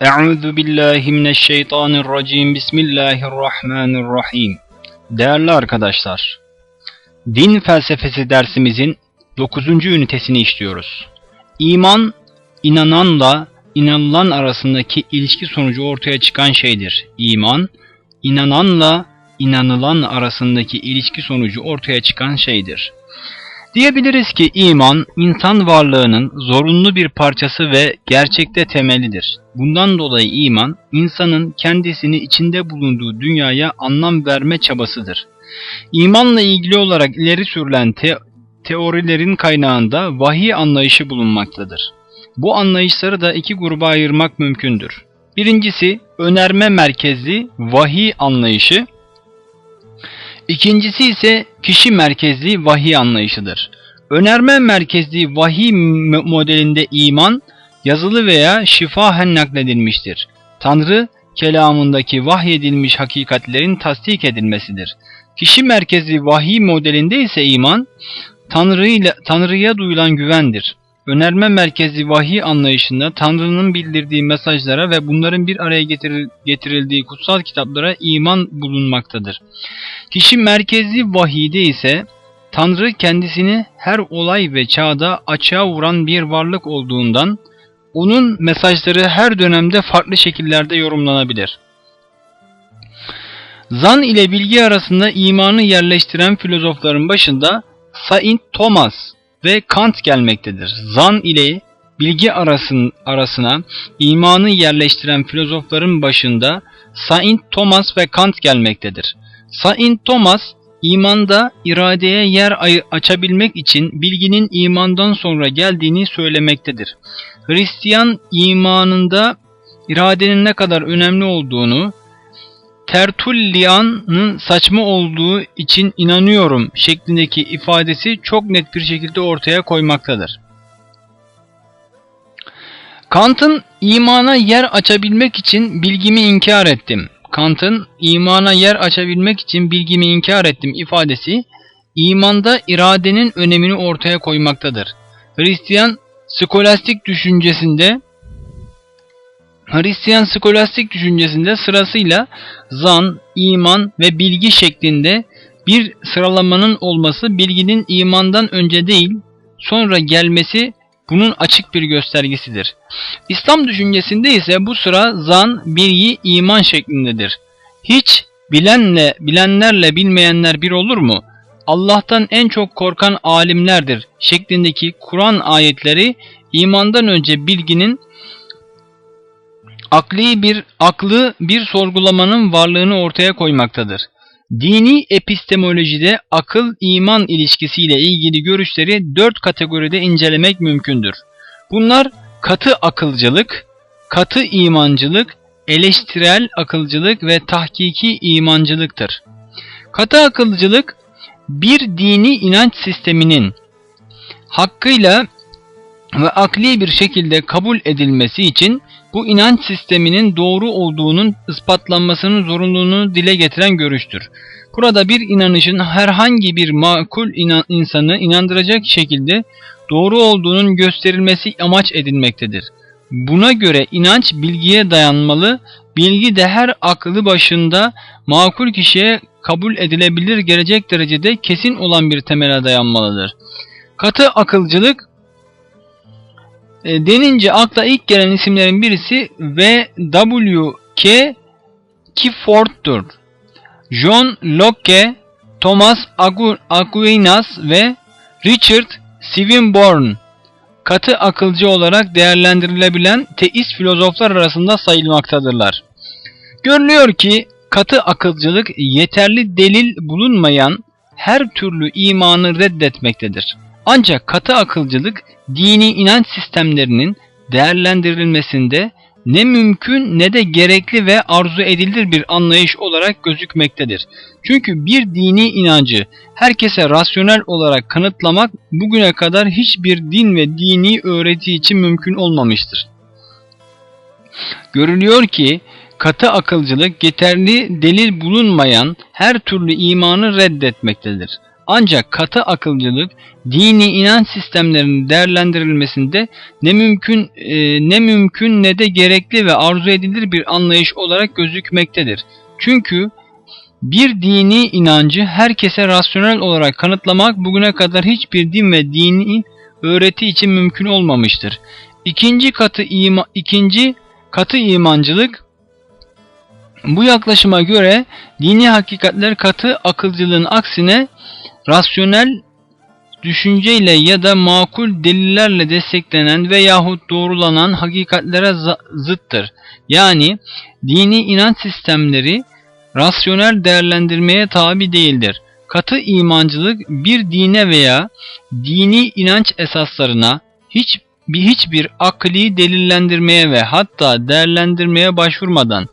Euzu billahi mineşşeytanirracim. Bismillahirrahmanirrahim. Değerli arkadaşlar, din felsefesi dersimizin 9. ünitesini işliyoruz. İman, inananla inanılan arasındaki ilişki sonucu ortaya çıkan şeydir. İman, inananla inanılan arasındaki ilişki sonucu ortaya çıkan şeydir. Diyebiliriz ki iman, insan varlığının zorunlu bir parçası ve gerçekte temelidir. Bundan dolayı iman, insanın kendisini içinde bulunduğu dünyaya anlam verme çabasıdır. İmanla ilgili olarak ileri sürülen te- teorilerin kaynağında vahiy anlayışı bulunmaktadır. Bu anlayışları da iki gruba ayırmak mümkündür. Birincisi önerme merkezli vahiy anlayışı, İkincisi ise kişi merkezli vahiy anlayışıdır. Önerme merkezli vahiy modelinde iman yazılı veya şifahen nakledilmiştir. Tanrı kelamındaki vahyedilmiş hakikatlerin tasdik edilmesidir. Kişi merkezli vahiy modelinde ise iman Tanrı Tanrı'ya duyulan güvendir. Önerme merkezli vahiy anlayışında Tanrı'nın bildirdiği mesajlara ve bunların bir araya getiril- getirildiği kutsal kitaplara iman bulunmaktadır. Kişi merkezli vahide ise Tanrı kendisini her olay ve çağda açığa vuran bir varlık olduğundan onun mesajları her dönemde farklı şekillerde yorumlanabilir. Zan ile bilgi arasında imanı yerleştiren filozofların başında Saint Thomas ve Kant gelmektedir. Zan ile bilgi arasın, arasına imanı yerleştiren filozofların başında Saint Thomas ve Kant gelmektedir. Saint Thomas imanda iradeye yer açabilmek için bilginin imandan sonra geldiğini söylemektedir. Hristiyan imanında iradenin ne kadar önemli olduğunu, Tertullian'ın saçma olduğu için inanıyorum şeklindeki ifadesi çok net bir şekilde ortaya koymaktadır. Kant'ın imana yer açabilmek için bilgimi inkar ettim. Kant'ın imana yer açabilmek için bilgimi inkar ettim ifadesi imanda iradenin önemini ortaya koymaktadır. Hristiyan skolastik düşüncesinde Hristiyan skolastik düşüncesinde sırasıyla zan, iman ve bilgi şeklinde bir sıralamanın olması bilginin imandan önce değil sonra gelmesi bunun açık bir göstergesidir. İslam düşüncesinde ise bu sıra zan, bilgi, iman şeklindedir. Hiç bilenle bilenlerle bilmeyenler bir olur mu? Allah'tan en çok korkan alimlerdir şeklindeki Kur'an ayetleri imandan önce bilginin akli bir aklı bir sorgulamanın varlığını ortaya koymaktadır. Dini epistemolojide akıl iman ilişkisiyle ilgili görüşleri dört kategoride incelemek mümkündür. Bunlar katı akılcılık, katı imancılık, eleştirel akılcılık ve tahkiki imancılıktır. Katı akılcılık bir dini inanç sisteminin hakkıyla ve akli bir şekilde kabul edilmesi için bu inanç sisteminin doğru olduğunun ispatlanmasının zorunluluğunu dile getiren görüştür. Burada bir inanışın herhangi bir makul inan insanı inandıracak şekilde doğru olduğunun gösterilmesi amaç edilmektedir. Buna göre inanç bilgiye dayanmalı, bilgi de her aklı başında makul kişiye kabul edilebilir gelecek derecede kesin olan bir temele dayanmalıdır. Katı akılcılık e, denince akla ilk gelen isimlerin birisi V. W. K. Clifford'dur. John Locke, Thomas Aquinas ve Richard Swinburne katı akılcı olarak değerlendirilebilen teist filozoflar arasında sayılmaktadırlar. Görülüyor ki katı akılcılık yeterli delil bulunmayan her türlü imanı reddetmektedir. Ancak katı akılcılık dini inanç sistemlerinin değerlendirilmesinde ne mümkün ne de gerekli ve arzu edilir bir anlayış olarak gözükmektedir. Çünkü bir dini inancı herkese rasyonel olarak kanıtlamak bugüne kadar hiçbir din ve dini öğreti için mümkün olmamıştır. Görülüyor ki katı akılcılık yeterli delil bulunmayan her türlü imanı reddetmektedir. Ancak katı akılcılık dini inanç sistemlerinin değerlendirilmesinde ne mümkün e, ne mümkün ne de gerekli ve arzu edilir bir anlayış olarak gözükmektedir. Çünkü bir dini inancı herkese rasyonel olarak kanıtlamak bugüne kadar hiçbir din ve dini öğreti için mümkün olmamıştır. İkinci katı ima, ikinci katı imancılık bu yaklaşıma göre dini hakikatler katı akılcılığın aksine rasyonel düşünceyle ya da makul delillerle desteklenen veyahut doğrulanan hakikatlere zıttır. Yani dini inanç sistemleri rasyonel değerlendirmeye tabi değildir. Katı imancılık bir dine veya dini inanç esaslarına hiç bir hiçbir akli delillendirmeye ve hatta değerlendirmeye başvurmadan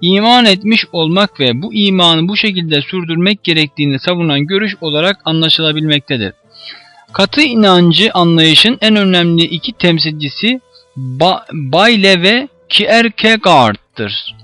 iman etmiş olmak ve bu imanı bu şekilde sürdürmek gerektiğini savunan görüş olarak anlaşılabilmektedir. Katı inancı anlayışın en önemli iki temsilcisi ba Bayle ve Kierkegaard'dır.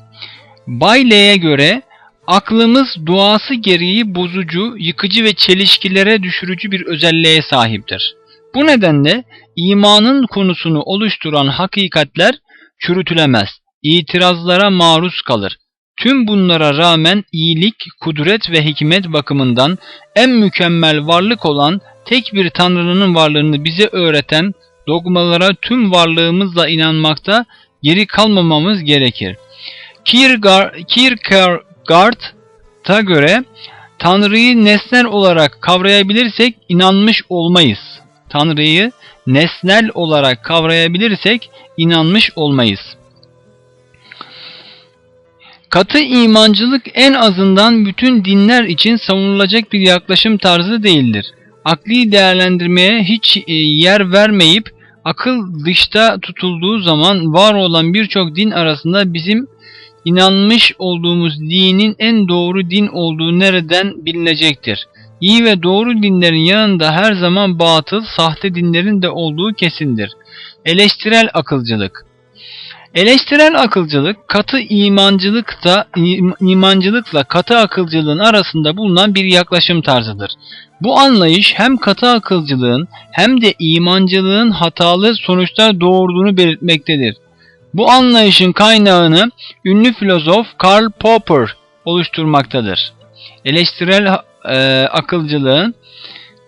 Bayle'ye göre aklımız doğası gereği bozucu, yıkıcı ve çelişkilere düşürücü bir özelliğe sahiptir. Bu nedenle imanın konusunu oluşturan hakikatler çürütülemez, itirazlara maruz kalır. Tüm bunlara rağmen iyilik, kudret ve hikmet bakımından en mükemmel varlık olan tek bir Tanrı'nın varlığını bize öğreten dogmalara tüm varlığımızla inanmakta geri kalmamamız gerekir. Kierkegaard'a göre Tanrı'yı nesnel olarak kavrayabilirsek inanmış olmayız. Tanrı'yı nesnel olarak kavrayabilirsek inanmış olmayız. Katı imancılık en azından bütün dinler için savunulacak bir yaklaşım tarzı değildir. Akli değerlendirmeye hiç e, yer vermeyip akıl dışta tutulduğu zaman var olan birçok din arasında bizim inanmış olduğumuz dinin en doğru din olduğu nereden bilinecektir. İyi ve doğru dinlerin yanında her zaman batıl, sahte dinlerin de olduğu kesindir. Eleştirel akılcılık Eleştirel akılcılık, katı imancılıkta, imancılıkla katı akılcılığın arasında bulunan bir yaklaşım tarzıdır. Bu anlayış hem katı akılcılığın hem de imancılığın hatalı sonuçlar doğurduğunu belirtmektedir. Bu anlayışın kaynağını ünlü filozof Karl Popper oluşturmaktadır. Eleştirel e, akılcılığın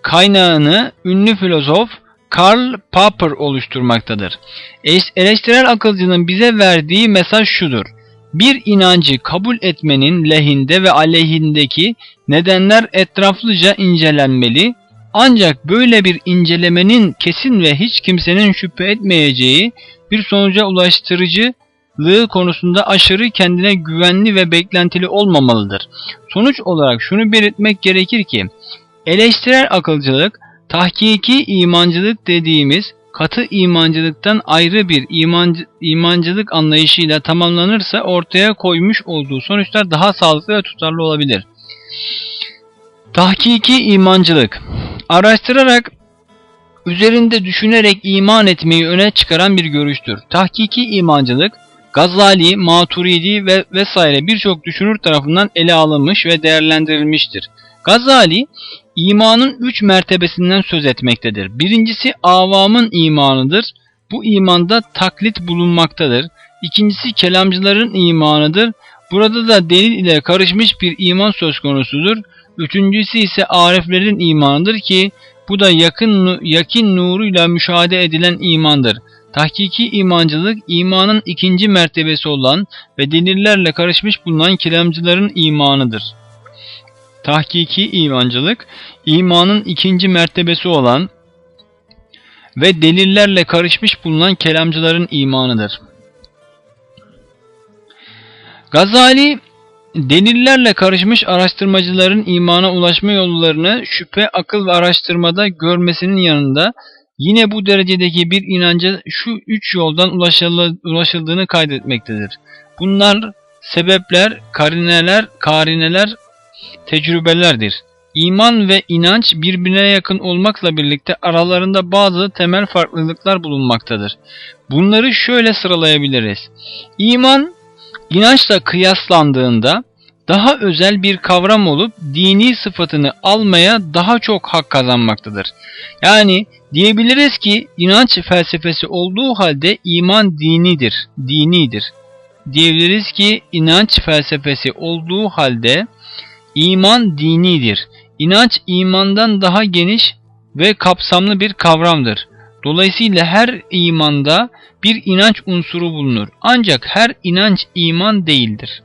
kaynağını ünlü filozof Karl Popper oluşturmaktadır. Eleştirel akılcının bize verdiği mesaj şudur. Bir inancı kabul etmenin lehinde ve aleyhindeki nedenler etraflıca incelenmeli, ancak böyle bir incelemenin kesin ve hiç kimsenin şüphe etmeyeceği bir sonuca ulaştırıcılığı konusunda aşırı kendine güvenli ve beklentili olmamalıdır. Sonuç olarak şunu belirtmek gerekir ki, eleştirel akılcılık, tahkiki imancılık dediğimiz katı imancılıktan ayrı bir imancı, imancılık anlayışıyla tamamlanırsa ortaya koymuş olduğu sonuçlar daha sağlıklı ve tutarlı olabilir. Tahkiki imancılık Araştırarak üzerinde düşünerek iman etmeyi öne çıkaran bir görüştür. Tahkiki imancılık, Gazali, Maturidi ve vesaire birçok düşünür tarafından ele alınmış ve değerlendirilmiştir. Gazali, imanın üç mertebesinden söz etmektedir. Birincisi avamın imanıdır. Bu imanda taklit bulunmaktadır. İkincisi kelamcıların imanıdır. Burada da delil ile karışmış bir iman söz konusudur. Üçüncüsü ise ariflerin imanıdır ki bu da yakın yakin nuruyla müşahede edilen imandır. Tahkiki imancılık imanın ikinci mertebesi olan ve delillerle karışmış bulunan kelamcıların imanıdır. Tahkiki imancılık imanın ikinci mertebesi olan ve delillerle karışmış bulunan kelamcıların imanıdır. Gazali Delillerle karışmış araştırmacıların imana ulaşma yollarını şüphe, akıl ve araştırmada görmesinin yanında yine bu derecedeki bir inanca şu üç yoldan ulaşıldığını kaydetmektedir. Bunlar sebepler, karineler, karineler, tecrübelerdir. İman ve inanç birbirine yakın olmakla birlikte aralarında bazı temel farklılıklar bulunmaktadır. Bunları şöyle sıralayabiliriz. İman İnançla kıyaslandığında daha özel bir kavram olup dini sıfatını almaya daha çok hak kazanmaktadır. Yani diyebiliriz ki inanç felsefesi olduğu halde iman dinidir, dinidir. Diyebiliriz ki inanç felsefesi olduğu halde iman dinidir. İnanç imandan daha geniş ve kapsamlı bir kavramdır. Dolayısıyla her imanda bir inanç unsuru bulunur. Ancak her inanç iman değildir.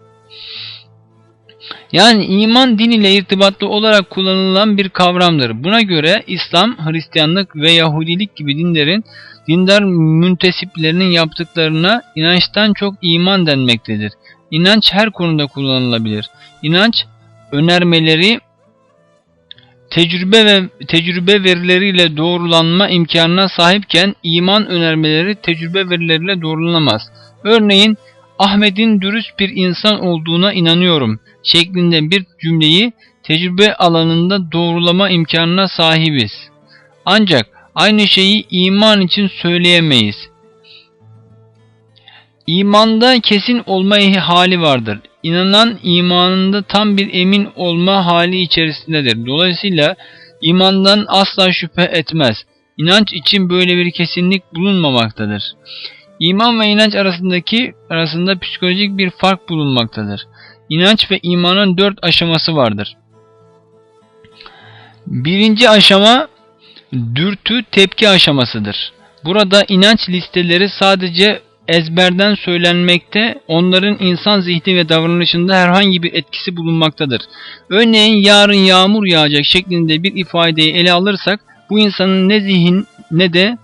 Yani iman din ile irtibatlı olarak kullanılan bir kavramdır. Buna göre İslam, Hristiyanlık ve Yahudilik gibi dinlerin dindar müntesiplerinin yaptıklarına inançtan çok iman denmektedir. İnanç her konuda kullanılabilir. İnanç önermeleri tecrübe ve tecrübe verileriyle doğrulanma imkanına sahipken iman önermeleri tecrübe verileriyle doğrulanamaz. Örneğin Ahmet'in dürüst bir insan olduğuna inanıyorum şeklinde bir cümleyi tecrübe alanında doğrulama imkanına sahibiz. Ancak aynı şeyi iman için söyleyemeyiz. İmanda kesin olma hali vardır. İnanan imanında tam bir emin olma hali içerisindedir. Dolayısıyla imandan asla şüphe etmez. İnanç için böyle bir kesinlik bulunmamaktadır. İman ve inanç arasındaki arasında psikolojik bir fark bulunmaktadır. İnanç ve imanın dört aşaması vardır. Birinci aşama dürtü tepki aşamasıdır. Burada inanç listeleri sadece ezberden söylenmekte, onların insan zihni ve davranışında herhangi bir etkisi bulunmaktadır. Örneğin yarın yağmur yağacak şeklinde bir ifadeyi ele alırsak, bu insanın ne zihin ne de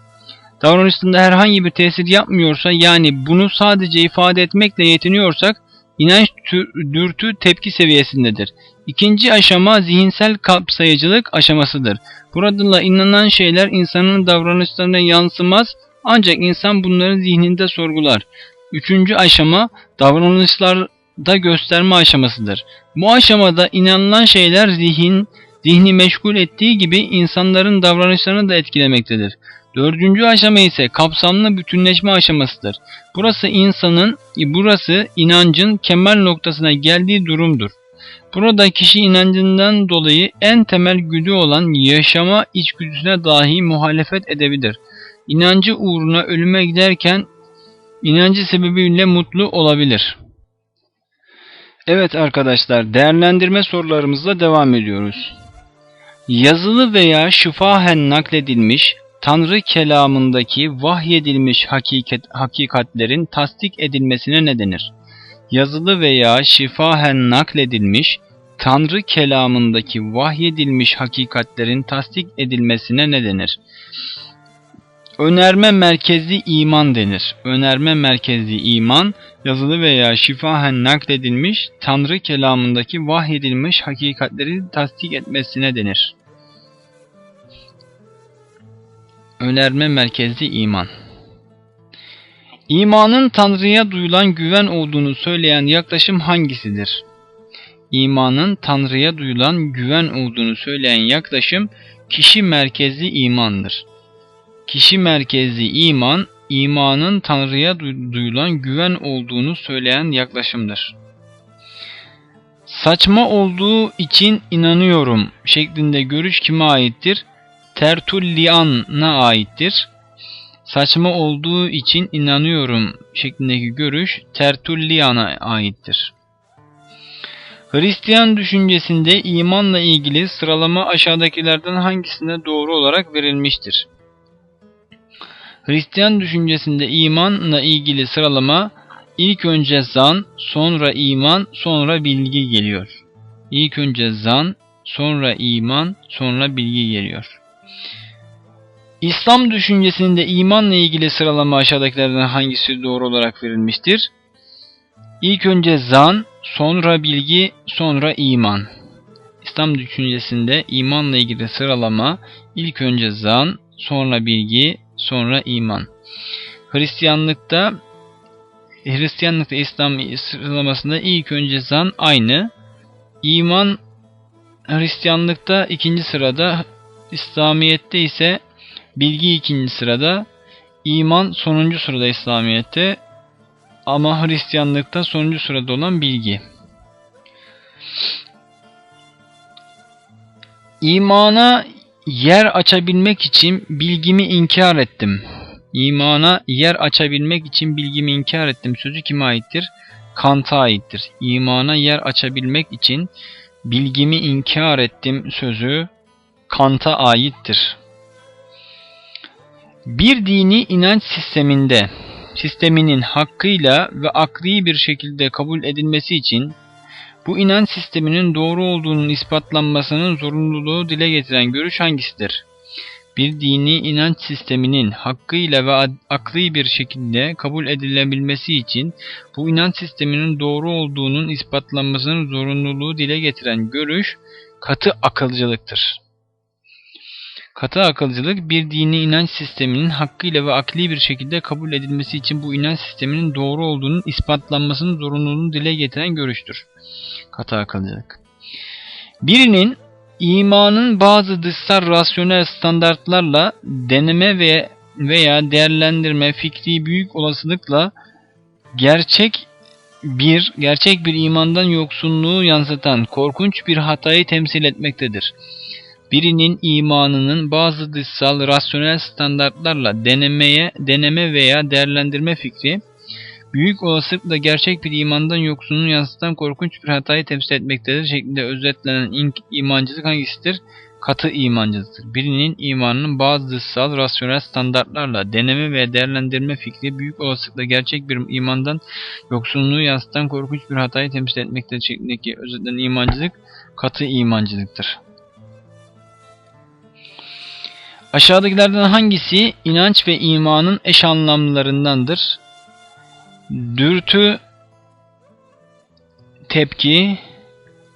davranışında herhangi bir tesir yapmıyorsa yani bunu sadece ifade etmekle yetiniyorsak inanç dürtü tepki seviyesindedir. İkinci aşama zihinsel kapsayıcılık aşamasıdır. Burada inanan şeyler insanın davranışlarına yansımaz ancak insan bunları zihninde sorgular. Üçüncü aşama davranışlarda gösterme aşamasıdır. Bu aşamada inanılan şeyler zihin, zihni meşgul ettiği gibi insanların davranışlarını da etkilemektedir. Dördüncü aşama ise kapsamlı bütünleşme aşamasıdır. Burası insanın, burası inancın kemal noktasına geldiği durumdur. Burada kişi inancından dolayı en temel güdü olan yaşama içgüdüsüne dahi muhalefet edebilir. İnancı uğruna ölüme giderken inancı sebebiyle mutlu olabilir. Evet arkadaşlar değerlendirme sorularımızla devam ediyoruz. Yazılı veya şifahen nakledilmiş Tanrı kelamındaki vahyedilmiş hakikat, hakikatlerin tasdik edilmesine ne denir? Yazılı veya şifahen nakledilmiş Tanrı kelamındaki vahyedilmiş hakikatlerin tasdik edilmesine ne denir? Önerme merkezli iman denir. Önerme merkezli iman, yazılı veya şifahen nakledilmiş, Tanrı kelamındaki vahyedilmiş hakikatleri tasdik etmesine denir. Önerme merkezli iman İmanın Tanrı'ya duyulan güven olduğunu söyleyen yaklaşım hangisidir? İmanın Tanrı'ya duyulan güven olduğunu söyleyen yaklaşım kişi merkezli imandır. Kişi merkezli iman, imanın Tanrı'ya duyulan güven olduğunu söyleyen yaklaşımdır. Saçma olduğu için inanıyorum şeklinde görüş kime aittir? Tertullian'a aittir. Saçma olduğu için inanıyorum şeklindeki görüş Tertullian'a aittir. Hristiyan düşüncesinde imanla ilgili sıralama aşağıdakilerden hangisine doğru olarak verilmiştir? Hristiyan düşüncesinde imanla ilgili sıralama ilk önce zan, sonra iman, sonra bilgi geliyor. İlk önce zan, sonra iman, sonra bilgi geliyor. İslam düşüncesinde imanla ilgili sıralama aşağıdakilerden hangisi doğru olarak verilmiştir? İlk önce zan, sonra bilgi, sonra iman. İslam düşüncesinde imanla ilgili sıralama ilk önce zan, sonra bilgi, sonra iman. Hristiyanlıkta Hristiyanlıkta İslam sıralamasında ilk önce zan aynı. İman Hristiyanlıkta ikinci sırada, İslamiyet'te ise bilgi ikinci sırada, iman sonuncu sırada İslamiyet'te ama Hristiyanlıkta sonuncu sırada olan bilgi. İmana yer açabilmek için bilgimi inkar ettim. İmana yer açabilmek için bilgimi inkar ettim. Sözü kime aittir? Kant'a aittir. İmana yer açabilmek için bilgimi inkar ettim sözü Kant'a aittir. Bir dini inanç sisteminde sisteminin hakkıyla ve akli bir şekilde kabul edilmesi için bu inanç sisteminin doğru olduğunun ispatlanmasının zorunluluğu dile getiren görüş hangisidir? Bir dini inanç sisteminin hakkıyla ve akli bir şekilde kabul edilebilmesi için bu inanç sisteminin doğru olduğunun ispatlanmasının zorunluluğu dile getiren görüş katı akılcılıktır. Katı akılcılık bir dini inanç sisteminin hakkıyla ve akli bir şekilde kabul edilmesi için bu inanç sisteminin doğru olduğunun ispatlanmasının zorunluluğunu dile getiren görüştür. Katı akılcılık. Birinin imanın bazı dışsal rasyonel standartlarla deneme ve veya değerlendirme fikri büyük olasılıkla gerçek bir gerçek bir imandan yoksunluğu yansıtan korkunç bir hatayı temsil etmektedir birinin imanının bazı dışsal rasyonel standartlarla denemeye, deneme veya değerlendirme fikri, büyük olasılıkla gerçek bir imandan yoksunluğu yansıtan korkunç bir hatayı temsil etmektedir şeklinde özetlenen imancılık hangisidir? Katı imancılıktır. Birinin imanının bazı dışsal rasyonel standartlarla deneme veya değerlendirme fikri büyük olasılıkla gerçek bir imandan yoksunluğu yansıtan korkunç bir hatayı temsil etmektedir şeklindeki özetlenen imancılık katı imancılıktır. Aşağıdakilerden hangisi inanç ve imanın eş anlamlarındandır? Dürtü, tepki,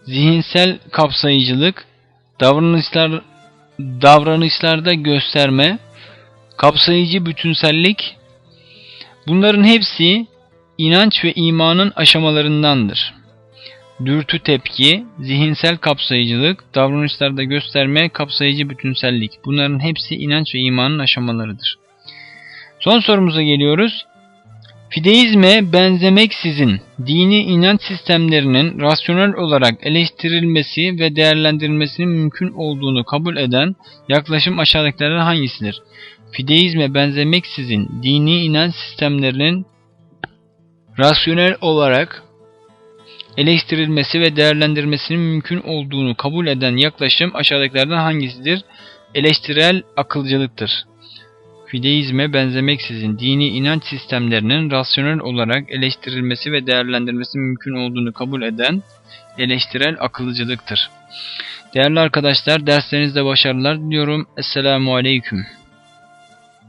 zihinsel kapsayıcılık, davranışlar davranışlarda gösterme, kapsayıcı bütünsellik bunların hepsi inanç ve imanın aşamalarındandır dürtü tepki, zihinsel kapsayıcılık, davranışlarda gösterme, kapsayıcı bütünsellik. Bunların hepsi inanç ve imanın aşamalarıdır. Son sorumuza geliyoruz. Fideizme benzemeksizin dini inanç sistemlerinin rasyonel olarak eleştirilmesi ve değerlendirilmesinin mümkün olduğunu kabul eden yaklaşım aşağıdakilerden hangisidir? Fideizme benzemeksizin dini inanç sistemlerinin rasyonel olarak eleştirilmesi ve değerlendirmesinin mümkün olduğunu kabul eden yaklaşım aşağıdakilerden hangisidir? Eleştirel akılcılıktır. Fideizme benzemeksizin dini inanç sistemlerinin rasyonel olarak eleştirilmesi ve değerlendirmesi mümkün olduğunu kabul eden eleştirel akılcılıktır. Değerli arkadaşlar derslerinizde başarılar diliyorum. Esselamu Aleyküm.